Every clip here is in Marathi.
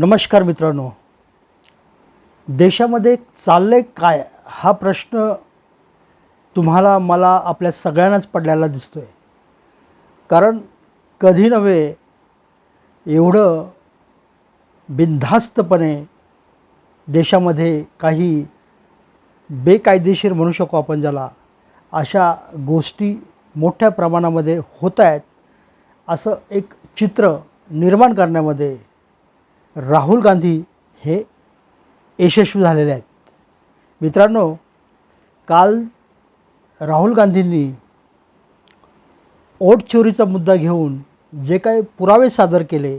नमस्कार मित्रांनो. देशामध्ये चाललंय काय हा प्रश्न तुम्हाला मला आपल्या सगळ्यांनाच पडलेला दिसतो आहे कारण कधी नव्हे एवढं बिनधास्तपणे देशामध्ये काही बेकायदेशीर म्हणू शकू आपण ज्याला अशा गोष्टी मोठ्या प्रमाणामध्ये होत आहेत असं एक चित्र निर्माण करण्यामध्ये राहुल गांधी हे यशस्वी झालेले आहेत. मित्रांनो काल राहुल गांधींनी ओट चोरीचा मुद्दा घेऊन जे काही पुरावे सादर केले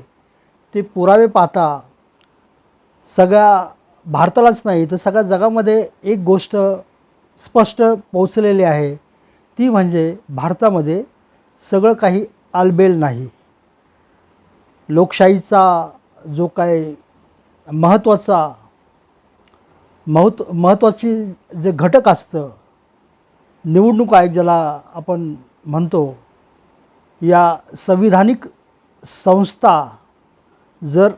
ते पुरावे पाहता सगळ्या भारतालाच नाही तर सगळ्या जगामध्ये एक गोष्ट स्पष्ट पोचलेली आहे. ती म्हणजे भारतामध्ये सगळं काही आलबेल नाही. लोकशाहीचा जो काय महत्त्वाचा महत्त्व महत्त्वाची जे घटक असतं निवडणूक आयोग ज्याला आपण म्हणतो या संविधानिक संस्था जर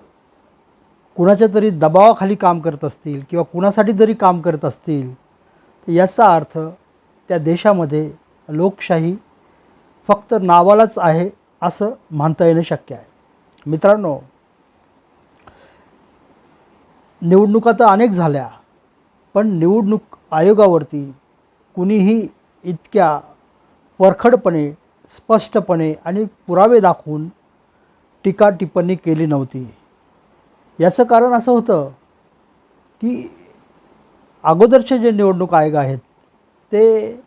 कुणाच्या तरी दबावाखाली काम करत असतील किंवा कुणासाठी जरी काम करत असतील तर याचा अर्थ त्या देशामध्ये लोकशाही फक्त नावालाच आहे असं म्हणता येणं शक्य आहे. मित्रांनो निवडणुका तर अनेक झाल्या पण निवडणूक आयोगावरती कुणीही इतक्या परखडपणे स्पष्टपणे आणि पुरावे दाखवून टीका टिप्पणी केली नव्हती. याचं कारण असं होतं की अगोदरचे जे निवडणूक आयोग आहेत ते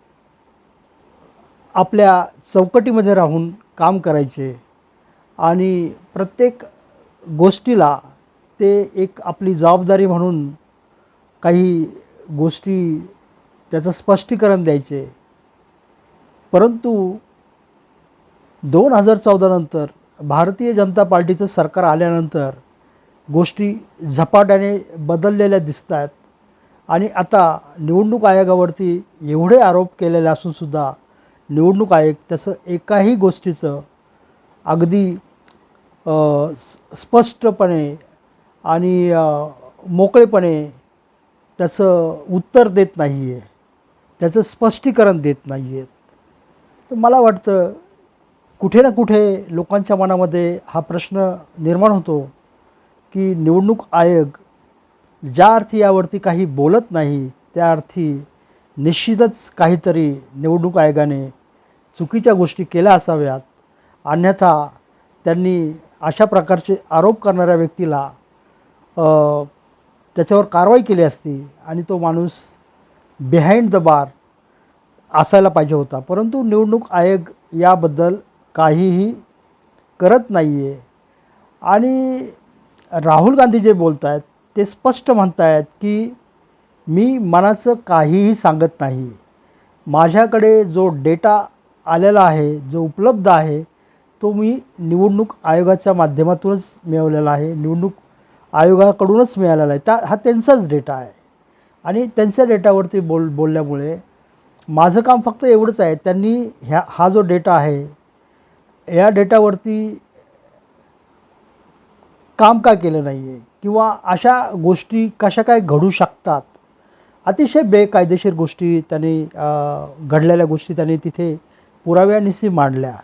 आपल्या चौकटीमध्ये राहून काम करायचे आणि प्रत्येक गोष्टीला ते एक आपली जबाबदारी म्हणून काही गोष्टी त्याचं स्पष्टीकरण द्यायचे. परंतु दोन हजार चौदानंतर भारतीय जनता पार्टीचं सरकार आल्यानंतर गोष्टी झपाट्याने बदललेल्या दिसत आहेत आणि आता निवडणूक आयोगावरती एवढे आरोप केलेले असूनसुद्धा निवडणूक आयोग त्याचं एकाही गोष्टीचं अगदी स्पष्टपणे आणि मोकळेपणे त्याचं उत्तर देत नाही आहे त्याचं स्पष्टीकरण देत नाही आहेत तर मला वाटतं कुठे ना कुठे लोकांच्या मनामध्ये हा प्रश्न निर्माण होतो की निवडणूक आयोग ज्या अर्थी यावरती काही बोलत नाही त्या अर्थी निश्चितच काहीतरी निवडणूक आयोगाने चुकीच्या गोष्टी केल्या असाव्यात. अन्यथा त्यांनी अशा प्रकारचे आरोप करणाऱ्या व्यक्तीला त्याच्यावर कारवाई केली असती आणि तो माणूस बिहाइंड द बार असायला पाहिजे होता. परंतु निवडणूक आयोग याबद्दल काहीही करत नाही आहे आणि राहुल गांधी जे बोलत आहेत ते स्पष्ट म्हणत आहेत की मी मनाचं काहीही सांगत नाही. माझ्याकडे जो डेटा आलेला आहे जो उपलब्ध आहे तो मी निवडणूक आयोगाच्या माध्यमातूनच मिळवलेला आहे. निवडणूक आयोगाकडूनच मिळालेला आहे. त्या हा त्यांचाच डेटा आहे. आणि त्यांच्या डेटावरती बोल बोलल्यामुळे माझं काम फक्त एवढंच आहे. त्यांनी ह्या हा जो डेटा आहे या डेटावरती काम का केलं नाही आहे किंवा अशा गोष्टी कशा काय घडू शकतात? अतिशय बेकायदेशीर गोष्टी त्यांनी घडलेल्या गोष्टी त्यांनी तिथे पुराव्यानिशी मांडल्या.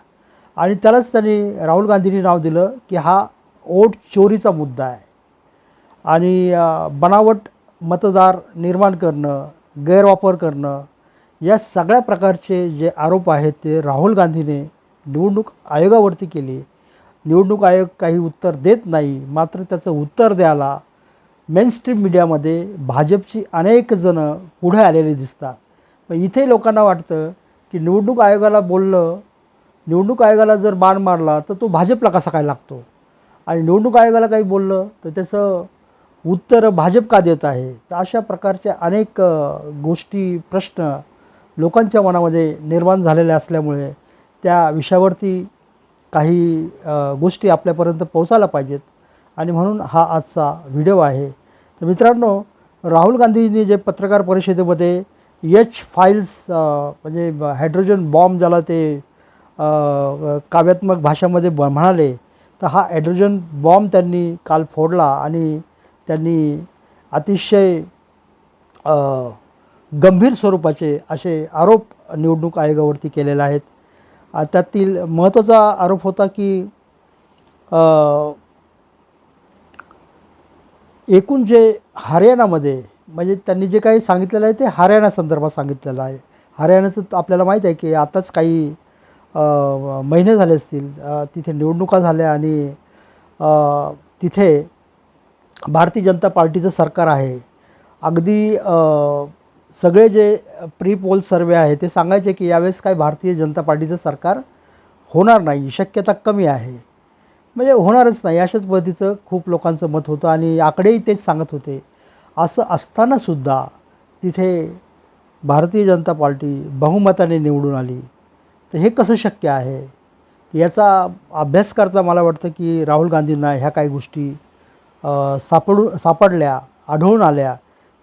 आणि त्यालाच त्यांनी राहुल गांधींनी नाव दिलं की हा ओट चोरीचा मुद्दा आहे. आणि बनावट मतदार निर्माण करणं गैरवापर करणं या सगळ्या प्रकारचे जे आरोप आहेत ते राहुल गांधीने निवडणूक आयोगावरती केले. निवडणूक आयोग काही उत्तर देत नाही मात्र त्याचं उत्तर द्यायला मेनस्ट्रीम मीडियामध्ये भाजपची अनेक जणं पुढे आलेली दिसतात. मग इथे लोकांना वाटतं की निवडणूक आयोगाला बोललं निवडणूक आयोगाला जर बाण मारला तर तो भाजपला कसा काय लागतो? आणि निवडणूक आयोगाला काही बोललं तर त्याचं उत्तर भाजप का देत आहे. तर अशा प्रकारच्या अनेक गोष्टी प्रश्न लोकांच्या मनामध्ये निर्माण झालेल्या असल्यामुळे त्या विषयावरती काही गोष्टी आपल्यापर्यंत पोहोचायला पाहिजेत. आणि म्हणून हा आजचा व्हिडिओ आहे. तर मित्रांनो राहुल गांधींनी जे पत्रकार परिषदेमध्ये एच फाईल्स म्हणजे हायड्रोजन बॉम्ब ज्याला ते काव्यात्मक भाषामध्ये ब म्हणाले तर हा हायड्रोजन बॉम्ब त्यांनी काल फोडला आणि त्यांनी अतिशय गंभीर स्वरूपाचे असे आरोप निवडणूक आयोगावरती केलेले आहेत. त्यातील महत्त्वाचा आरोप होता की एकूण जे हरियाणामध्ये म्हणजे त्यांनी जे काही सांगितलेलं आहे ते हरियाणा संदर्भात सांगितलेलं आहे. हरियाणाचं आपल्याला माहीत आहे की आताच काही महिने झाले असतील तिथे निवडणुका झाल्या आणि तिथे भारतीय जनता पार्टीचं सरकार आहे. अगदी सगळे जे प्री पोल सर्वे आहे ते सांगायचे की यावेळेस काय भारतीय जनता पार्टीचं सरकार होणार नाही शक्यता कमी आहे. म्हणजे होणारच नाही अशाच पद्धतीचं खूप लोकांचं मत होतं आणि आकडेही तेच सांगत होते. असं असतानासुद्धा तिथे भारतीय जनता पार्टी बहुमताने निवडून आली. तर हे कसं शक्य आहे? याचा अभ्यास करता मला वाटतं की राहुल गांधींना ह्या काही गोष्टी सापडू सापडल्या आढळून आल्या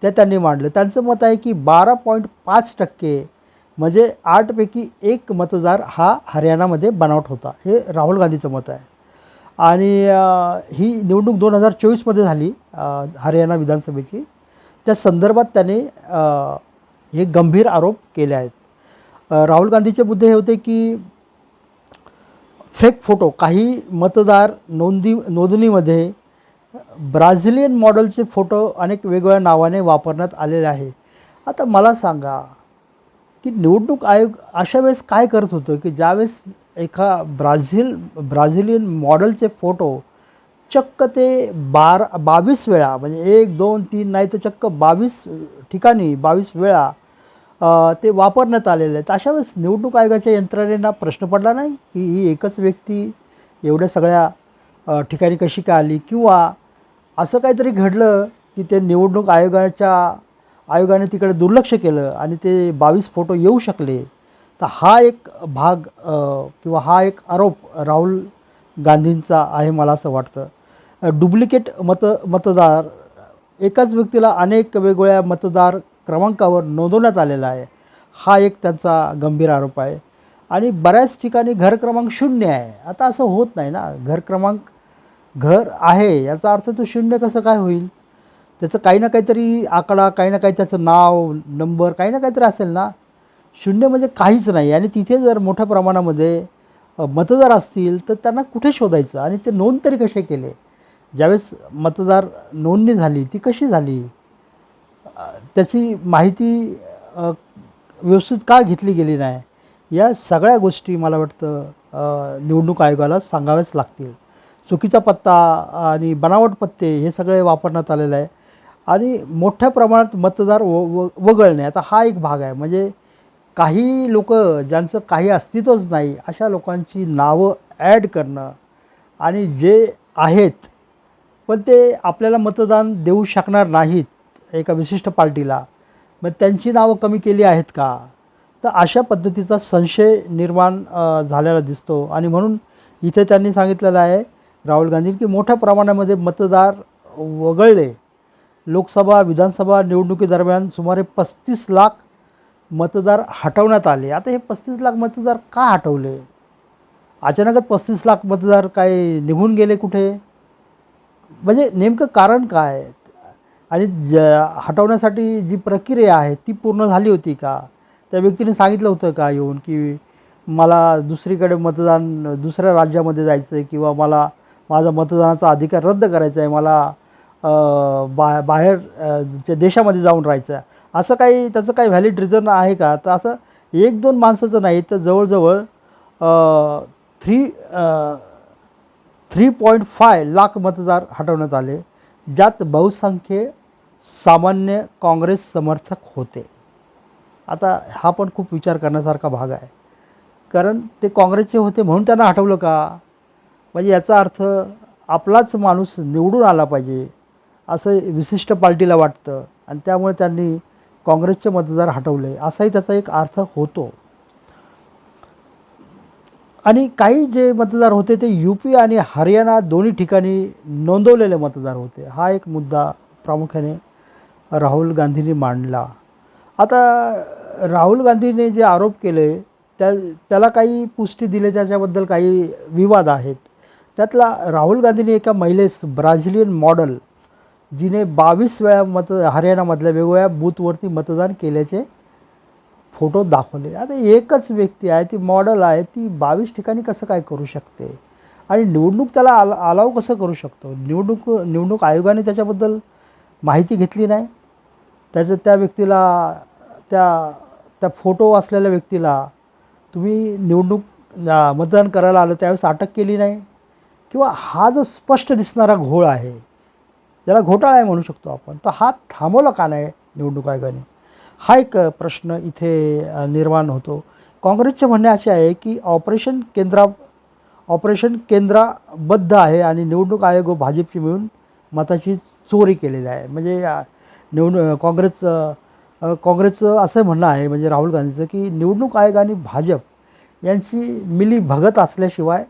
त्या त्यांनी मांडलं. त्यांचं मत आहे की बारा पॉईंट पाच टक्के म्हणजे आठपैकी एक मतदार हा हरियाणामध्ये बनावट होता. हे राहुल गांधीचं मत आहे. आणि ही निवडणूक दोन हजार चोवीसमध्ये झाली हरियाणा विधानसभेची. त्या संदर्भात त्याने हे गंभीर आरोप केले आहेत. राहुल गांधीचे मुद्दे हे होते की फेक फोटो काही मतदार नोंदी नोंदणीमध्ये ब्राझिलियन मॉडेलचे फोटो अनेक वेगवेगळ्या नावाने वापरण्यात आलेले आहे. आता मला सांगा की निवडणूक आयोग अशा वेळेस काय करत होतं की ज्यावेळेस एका ब्राझील ब्राझिलियन मॉडेलचे फोटो चक्क ते बार बावीस वेळा म्हणजे एक दोन तीन नाही तर चक्क बावीस ठिकाणी बावीस वेळा ते वापरण्यात आलेले आहेत. अशा वेळेस निवडणूक आयोगाच्या यंत्रणेला प्रश्न पडला नाही की ही एकच व्यक्ती एवढ्या सगळ्या ठिकाणी कशी काय आली? किंवा असं काहीतरी घडलं की ते निवडणूक आयोगाच्या आयोगाने तिकडे दुर्लक्ष केलं आणि ते बावीस फोटो येऊ शकले तर हा एक भाग किंवा हा एक आरोप राहुल गांधींचा आहे मला असं वाटतं. डुप्लिकेट मत मतदार एकाच व्यक्तीला अनेक वेगवेगळ्या मतदार क्रमांकावर नोंदवण्यात आलेला आहे. हा एक त्यांचा गंभीर आरोप आहे. आणि बऱ्याच ठिकाणी घर क्रमांक शून्य आहे. आता असं होत नाही ना. घर क्रमांक घर आहे याचा अर्थ तो शून्य कसं काय होईल? त्याचं काही ना काहीतरी आकडा काही ना काही त्याचं नाव नंबर काही ना काहीतरी असेल ना? शून्य म्हणजे काहीच नाही. आणि तिथे जर मोठ्या प्रमाणामध्ये मतदार असतील तर त्यांना कुठे शोधायचं? आणि ते नोंद तरी कसे केले? ज्यावेळेस मतदार नोंदणी झाली ती कशी झाली? त्याची माहिती व्यवस्थित का घेतली गेली नाही? या सगळ्या गोष्टी मला वाटतं निवडणूक आयोगाला सांगाव्याच लागतील. चुकीचा पत्ता आणि बनावट पत्ते हे सगळे वापरण्यात आलेलं आहे. आणि मोठ्या प्रमाणात मतदार व व वगळणे आता हा एक भाग आहे. म्हणजे काही लोक ज्यांचं काही अस्तित्वच नाही अशा लोकांची नावं ॲड करणं आणि जे आहेत पण ते आपल्याला मतदान देऊ शकणार नाहीत एका विशिष्ट पार्टीला. मग त्यांची नावं कमी केली आहेत का? तर अशा पद्धतीचा संशय निर्माण झालेला दिसतो. आणि म्हणून इथे त्यांनी सांगितलेलं आहे राहुल गांधी की मोठ्या प्रमाणामध्ये मतदार वगळले. लोकसभा विधानसभा निवडणुकीदरम्यान सुमारे पस्तीस लाख मतदार हटवण्यात आले. आता हे पस्तीस लाख मतदार का हटवले? अचानकच पस्तीस लाख मतदार काय निघून गेले कुठे? म्हणजे नेमकं कारण काय? आणि ज हटवण्यासाठी जी प्रक्रिया आहे ती पूर्ण झाली होती का? त्या व्यक्तीने सांगितलं होतं का येऊन की मला दुसरीकडे मतदान दुसऱ्या राज्यामध्ये जायचं आहे किंवा मला माझा मतदानाचा अधिकार रद्द करायचा आहे मला बा बाहेर देशामध्ये जाऊन राहायचं आहे. असं काही त्याचं काही व्हॅलिड रिझन आहे का? तर असं एक दोन माणसाचं नाही तर जवळजवळ three three point five lakh मतदार हटवण्यात आले ज्यात बहुसंख्य सामान्य काँग्रेस समर्थक होते. आता हा पण खूप विचार करण्यासारखा भाग आहे. कारण ते काँग्रेसचे होते म्हणून त्यांना हटवलं का? म्हणजे याचा अर्थ आपलाच माणूस निवडून आला पाहिजे असं विशिष्ट पार्टीला वाटतं. आणि त्यामुळे त्यांनी काँग्रेसचे मतदार हटवले. असाही त्याचा एक अर्थ होतो. आणि काही जे मतदार होते ते यू पी आणि हरियाणा दोन्ही ठिकाणी नोंदवलेले मतदार होते. हा एक मुद्दा प्रामुख्याने राहुल गांधींनी मांडला. आता राहुल गांधीने जे आरोप केले त्या त्याला काही पुष्टी दिले त्याच्याबद्दल काही विवाद आहेत. त्यातला राहुल गांधींनी एका महिलेस ब्राझिलियन मॉडल जिने बावीस वेळा मत हरियाणामधल्या वेगवेगळ्या बूथवरती मतदान केल्याचे फोटो दाखवले. आता एकच व्यक्ती आहे ती मॉडल आहे ती बावीस ठिकाणी कसं काय करू शकते? आणि निवडणूक त्याला आला अलाव कसं करू शकतो? निवडणूक निवडणूक आयोगाने त्याच्याबद्दल माहिती घेतली नाही? त्याचं त्या व्यक्तीला त्या त्या फोटो असलेल्या व्यक्तीला तुम्ही निवडणूक मतदान करायला आलं त्यावेळेस अटक केली नाही? किंवा हा जो स्पष्ट दिसणारा घोळ आहे ज्याला घोटाळा आहे म्हणू शकतो आपण तर हा थांबवला का नाही निवडणूक आयोगाने? हा एक प्रश्न इथे निर्माण होतो. काँग्रेसचे म्हणणे असे आहे की ऑपरेशन केंद्रा ऑपरेशन केंद्राबद्ध आहे आणि निवडणूक आयोग व भाजपची मिळून मताची चोरी केलेली आहे. म्हणजे निवडणूक काँग्रेस काँग्रेसचं काँग्रेसचं असं म्हणणं आहे म्हणजे राहुल गांधीचं की निवडणूक आयोग आणि भाजप यांची मिली भगत असल्याशिवाय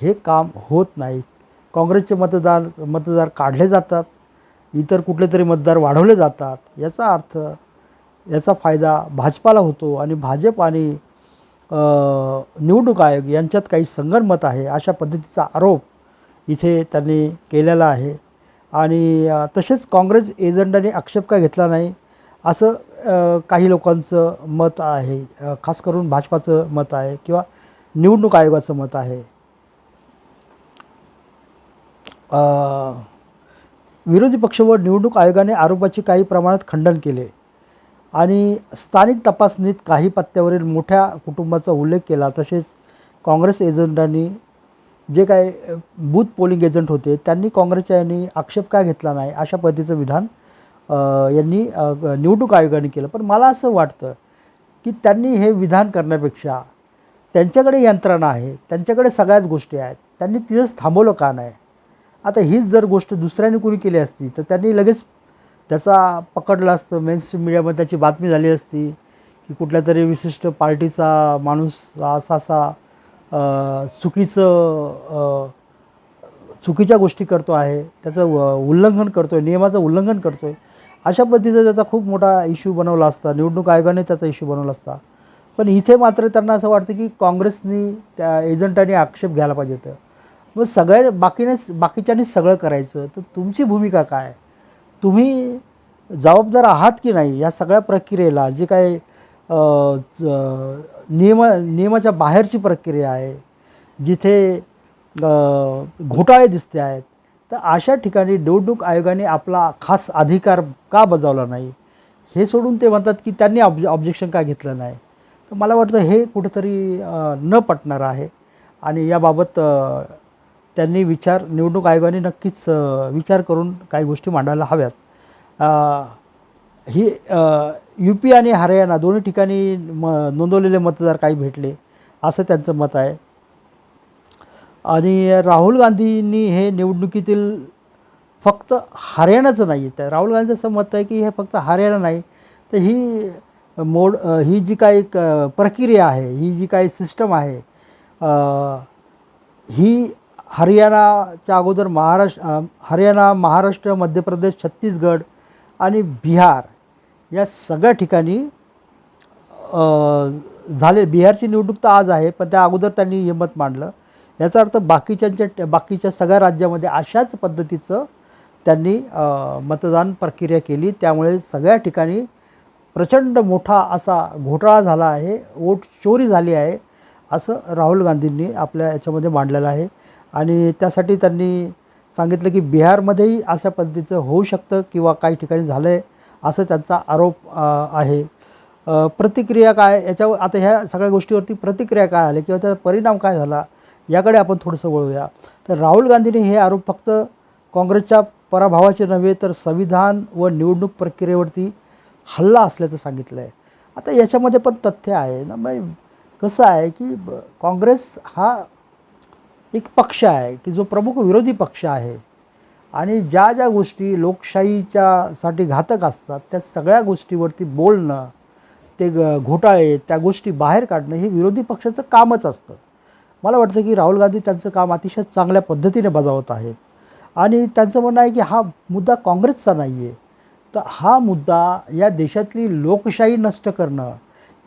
हे काम होत नाही. काँग्रेसचे मतदार मतदार काढले जातात. इतर कुठले तरी मतदार वाढवले जातात. याचा अर्थ याचा फायदा भाजपाला होतो आणि भाजप आणि निवडणूक आयोग यांच्यात काही संगनमत आहे अशा पद्धतीचा आरोप इथे त्यांनी केलेला आहे. आणि तसेच काँग्रेस एजंडाने आक्षेप का घेतला नाही असं काही लोकांचं मत आहे. खास करून भाजपाचं मत आहे किंवा निवडणूक आयोगाचं मत आहे. विरोधी पक्ष व निवडणूक आयोगाने आरोपाचे काही प्रमाणात खंडन केले आणि स्थानिक तपासणीत काही पत्त्यावरील मोठ्या कुटुंबाचा उल्लेख केला. तसेच काँग्रेस एजंटांनी जे काय बूथ पोलिंग एजंट होते त्यांनी काँग्रेसच्या यांनी आक्षेप का घेतला नाही अशा पद्धतीचं विधान यांनी निवडणूक आयोगाने केलं. पण मला असं वाटतं की त्यांनी हे विधान करण्यापेक्षा त्यांच्याकडे यंत्रणा आहे त्यांच्याकडे सगळ्याच गोष्टी आहेत त्यांनी तिथंच थांबवलं का नाही? आता हीच जर गोष्ट दुसऱ्याने कुणी केली असती तर त्यांनी लगेच त्याचा पकडलं असतं. मेन्स्ट्रीम मीडियामध्ये त्याची बातमी झाली असती की कुठल्या तरी विशिष्ट पार्टीचा माणूस असा असा चुकीचं चुकीच्या गोष्टी करतो आहे त्याचं व- उल्लंघन करतो आहे नियमाचं उल्लंघन करतो आहे अशा पद्धतीचा त्याचा खूप मोठा इश्यू बनवला असता. निवडणूक आयोगाने त्याचा इश्यू बनवला असता. पण इथे मात्र त्यांना असं वाटतं की काँग्रेसनी त्या एजंटांनी आक्षेप घ्यायला पाहिजे होतं. मग सगळ्या बाकीनेच बाकीच्यानी सगळं करायचं. तर तुमची भूमिका काय? तुम्ही जबाबदार आहात की नाही या सगळ्या प्रक्रियेला? जे काय नियम नियमाच्या बाहेरची प्रक्रिया आहे जिथे घोटाळे दिसते आहेत तर अशा ठिकाणी निवडणूक आयोगाने आपला खास अधिकार का बजावला नाही? हे सोडून ते म्हणतात की त्यांनी ऑब्ज ऑब्जेक्शन का घेतलं नाही? तर मला वाटतं हे कुठंतरी न पटणार आहे. आणि याबाबत त्यांनी विचार निवडणूक आयोगाने नक्कीच विचार करून काही गोष्टी मांडायला हव्यात. ही यू पी आणि हरियाणा दोन्ही ठिकाणी म नोंदवलेले मतदार काही भेटले असं त्यांचं मत आहे. आणि राहुल गांधींनी हे निवडणुकीतील फक्त हरियाणाचं नाही तर राहुल गांधीचं असं मत आहे की हे फक्त हरियाणा नाही तर ही मोड ही जी काही क- प्रक्रिया आहे ही जी काही सिस्टम आहे ही हरियाणाच्या अगोदर महाराष्ट्र हरियाणा महाराष्ट्र मध्य प्रदेश छत्तीसगड आणि बिहार या सगळ्या ठिकाणी झाले. बिहारची निवडणूक तर आज आहे पण त्या अगोदर त्यांनी हे मत मांडलं. याचा अर्थ बाकीच्यांच्या बाकीच्या सगळ्या राज्यामध्ये अशाच पद्धतीचं त्यांनी मतदान प्रक्रिया केली. त्यामुळे सगळ्या ठिकाणी प्रचंड मोठा असा घोटाळा झाला आहे वोट चोरी झाली आहे असं राहुल गांधींनी आपल्या याच्यामध्ये मांडलेलं आहे. आणि त्यासाठी त्यांनी सांगितलं की बिहारमध्येही अशा पद्धतीचं होऊ शकतं किंवा काही ठिकाणी झालं आहे असं त्यांचा आरोप आहे. प्रतिक्रिया काय? याच्यावर आता ह्या सगळ्या गोष्टीवरती प्रतिक्रिया काय आली किंवा त्याचा परिणाम काय झाला याकडे आपण थोडंसं वळूया. तर राहुल गांधींनी हे आरोप फक्त काँग्रेसच्या पराभवाचे नव्हे तर संविधान व निवडणूक प्रक्रियेवरती हल्ला असल्याचं सांगितलं आहे आता याच्यामध्ये पण तथ्य आहे ना मग कसं आहे की ब- काँग्रेस हा एक पक्ष आहे की जो प्रमुख विरोधी पक्ष आहे. आणि ज्या ज्या गोष्टी लोकशाहीच्या साठी घातक असतात त्या सगळ्या गोष्टीवरती बोलणं ते ग घोटाळे त्या गोष्टी बाहेर काढणं हे विरोधी पक्षाचं कामच असतं. मला वाटतं की राहुल गांधी त्यांचं काम अतिशय चांगल्या पद्धतीने बजावत आहेत. आणि त्यांचं म्हणणं आहे की हा मुद्दा काँग्रेसचा नाही आहे तर हा मुद्दा या देशातली लोकशाही नष्ट करणं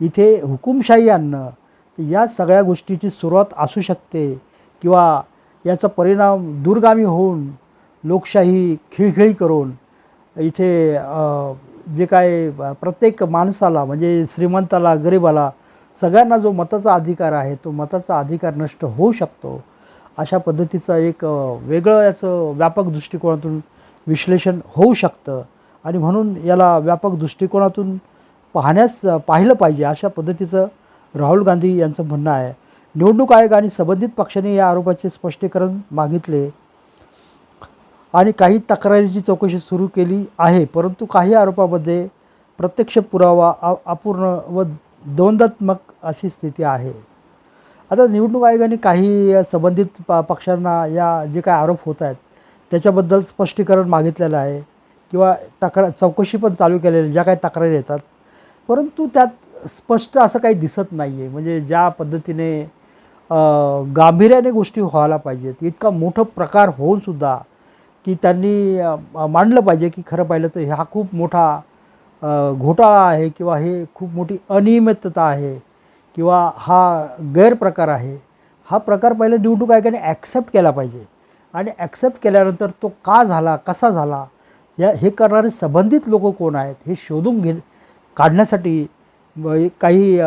इथे हुकुमशाही आणणं तर या सगळ्या गोष्टीची सुरुवात असू शकते. किंवा याचा परिणाम दूरगामी होऊन लोकशाही खिळखिळी करून इथे जे काय प्रत्येक माणसाला म्हणजे श्रीमंताला गरिबाला सगळ्यांना जो मताचा अधिकार आहे तो मताचा अधिकार नष्ट होऊ शकतो. अशा पद्धतीचं एक वेगळं याचं व्यापक दृष्टिकोनातून विश्लेषण होऊ शकतं. आणि म्हणून याला व्यापक दृष्टिकोनातून पाहण्यास पाहिलं पाहिजे अशा पद्धतीचं राहुल गांधी यांचं म्हणणं आहे. निवडणूक आयोग आणि संबंधित पक्षाने या आरोपाचे स्पष्टीकरण मागितले. आणि काही तक्रारीची चौकशी सुरू केली आहे परंतु काही आरोपामध्ये प्रत्यक्ष पुरावा अपूर्ण व द्वंद्वात्मक अशी स्थिती आहे. आता निवडणूक आयोगाने काही संबंधित प पक्षांना या जे काय आरोप होत आहेत त्याच्याबद्दल स्पष्टीकरण मागितलेलं आहे किंवा तक्रार चौकशी पण चालू केलेली ज्या काही तक्रारी येतात. परंतु त्यात स्पष्ट असं काही दिसत नाही आहे म्हणजे ज्या पद्धतीने गांभीर्याने गोष्टी व्हायला पाहिजेत. इतका मोठं प्रकार होऊनसुद्धा की त्यांनी मांडलं पाहिजे की खरं पाहिलं तर हा खूप मोठा घोटाळा आहे किंवा हे खूप मोठी अनियमितता आहे किंवा हा गैरप्रकार आहे. हा प्रकार पहिले निवडणूक आयोगाने ॲक्सेप्ट केला पाहिजे. आणि ॲक्सेप्ट केल्यानंतर तो का झाला कसा झाला या हे करणारे संबंधित लोक कोण आहेत हे शोधून घे काढण्यासाठी काही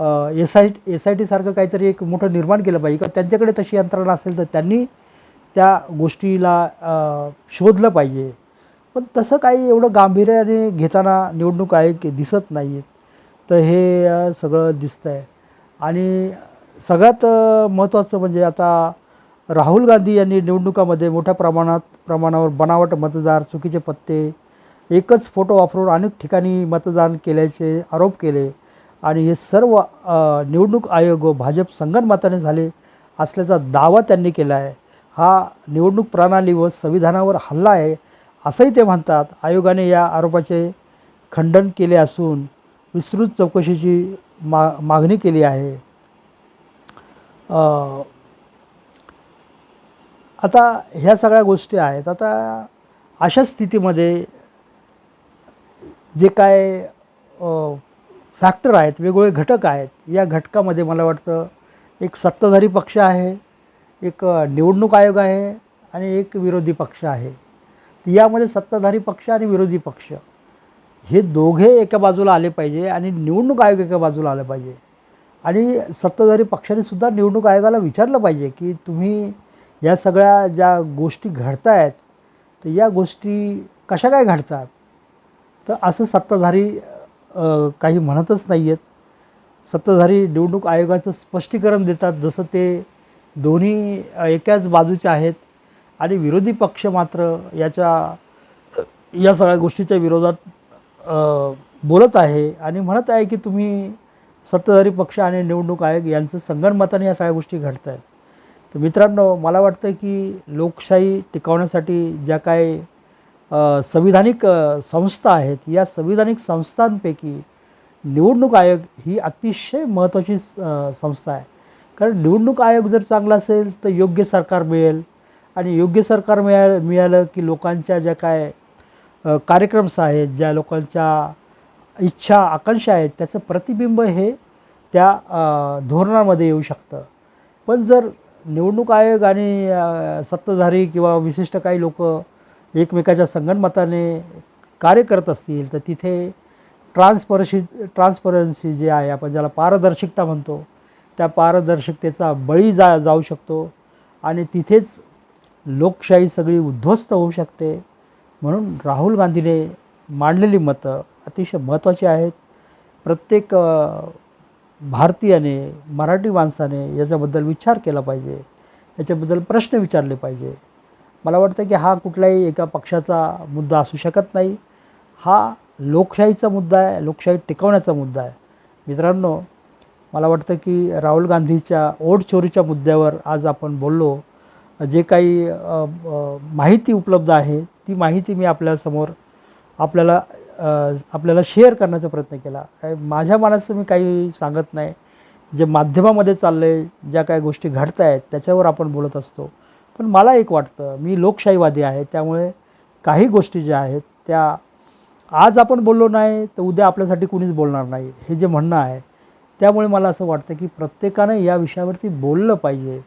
एस आय एस आय टीसारखं काहीतरी एक मोठं निर्माण केलं पाहिजे. किंवा त्यांच्याकडे तशी यंत्रणा असेल तर त्यांनी त्या गोष्टीला शोधलं पाहिजे. पण तसं काही एवढं गांभीर्याने घेताना निवडणूक आयोग दिसत नाही आहेत तर हे सगळं दिसतं आहे आणि सगळ्यात महत्त्वाचं म्हणजे आता राहुल गांधी यांनी निवडणुकामध्ये मोठ्या प्रमाणात प्रमाणावर बनावट मतदार चुकीचे पत्ते एकच फोटो वापरून अनेक ठिकाणी मतदान केल्याचे आरोप केले. आणि हे सर्व निवडणूक आयोग व भाजप संगनमताने झाले असल्याचा दावा त्यांनी केला आहे. हा निवडणूक प्रणाली व संविधानावर हल्ला आहे असंही ते म्हणतात. आयोगाने या आरोपाचे खंडन केले असून विस्तृत चौकशीची मा मागणी केली आहे. आता ह्या सगळ्या गोष्टी आहेत. आता अशा स्थितीमध्ये जे काय फॅक्टर आहेत वेगवेगळे घटक आहेत. या घटकामध्ये मला वाटतं एक सत्ताधारी पक्ष आहे एक निवडणूक आयोग आहे आणि एक विरोधी पक्ष आहे. तर यामध्ये सत्ताधारी पक्ष आणि विरोधी पक्ष. हे दोघे एका बाजूला आले पाहिजे आणि निवडणूक आयोग एका बाजूला आलं पाहिजे. आणि सत्ताधारी पक्षाने सुद्धा निवडणूक आयोगाला विचारलं पाहिजे की तुम्ही या सगळ्या ज्या गोष्टी घडत आहेत तर या गोष्टी कशा काय घडतात? तर असं सत्ताधारी काही म्हणतच नाही आहेत सत्ताधारी निवडणूक आयोगाचं स्पष्टीकरण देतात जसं ते दोन्ही एकाच बाजूचे आहेत आणि विरोधी पक्ष मात्र याच्या या सगळ्या गोष्टीच्या विरोधात बोलत आहे आणि म्हणत आहे की तुम्ही सत्ताधारी पक्ष आणि निवडणूक आयोग यांचं संगणमताने या सगळ्या गोष्टी घडत आहेत तर मित्रांनो मला वाटतं की लोकशाही टिकवण्यासाठी ज्या काय संविधानिक संस्था आहेत या संविधानिक संस्थांपैकी निवडणूक आयोग ही अतिशय महत्त्वाची संस्था आहे. कारण निवडणूक आयोग जर चांगला असेल तर योग्य सरकार मिळेल. आणि योग्य सरकार मिळा मिळालं की लोकांच्या ज्या काय कार्यक्रम्स आहेत ज्या लोकांच्या इच्छा आकांक्षा आहेत त्याचं प्रतिबिंब हे त्या धोरणामध्ये येऊ शकतं. पण जर निवडणूक आयोग आणि सत्ताधारी किंवा विशिष्ट काही लोक एकमेकाच्या संगणमताने कार्य करत असतील तर तिथे ट्रान्सपरशी ट्रान्सपरन्सी जी आहे आपण ज्याला पारदर्शकता म्हणतो त्या पारदर्शकतेचा बळी जा जाऊ शकतो. आणि तिथेच लोकशाही सगळी उद्ध्वस्त होऊ शकते. म्हणून राहुल गांधीने मांडलेली मतं अतिशय महत्त्वाची आहेत. प्रत्येक भारतीयाने मराठी माणसाने याच्याबद्दल विचार केला पाहिजे. याच्याबद्दल प्रश्न विचारले पाहिजे. मला वाटतं की हा कुठलाही एका पक्षाचा मुद्दा असू शकत नाही. हा लोकशाहीचा मुद्दा आहे लोकशाही टिकवण्याचा मुद्दा आहे. मित्रांनो मला वाटतं की राहुल गांधीच्या ओढ चोरीच्या मुद्द्यावर आज आपण बोललो. जे काही माहिती उपलब्ध आहे ती माहिती मी आपल्यासमोर आपल्याला आपल्याला शेअर करण्याचा प्रयत्न केला. माझ्या मनाचं मी काही सांगत नाही. जे माध्यमामध्ये चाललं आहे ज्या काही गोष्टी घडत आहेत त्याच्यावर आपण बोलत असतो. पण मला एक वाटतं मी लोकशाहीवादी आहे त्यामुळे काही गोष्टी ज्या आहेत त्या आज आपण बोललो नाही तर उद्या आपल्यासाठी कुणीच बोलणार नाही हे जे म्हणणं आहे. त्यामुळे मला असं वाटतं की प्रत्येकानं या विषयावरती बोललं पाहिजे.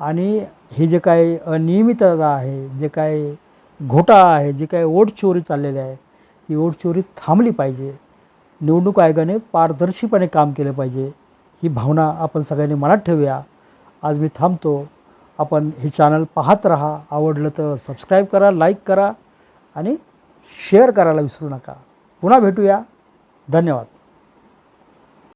आणि हे जे काय अनियमितता आहे जे काय घोटाळा आहे जे काय ओटचोरी चाललेली आहे ती ओटचोरी थांबली पाहिजे. निवडणूक आयोगाने पारदर्शीपणे काम केलं पाहिजे. ही भावना आपण सगळ्यांनी मनात ठेवूया. आज मी थांबतो. आपण हे चॅनल पाहत राहा. आवडलं तर सबस्क्राईब करा लाईक करा आणि शेअर करायला विसरू नका. पुन्हा भेटूया. धन्यवाद.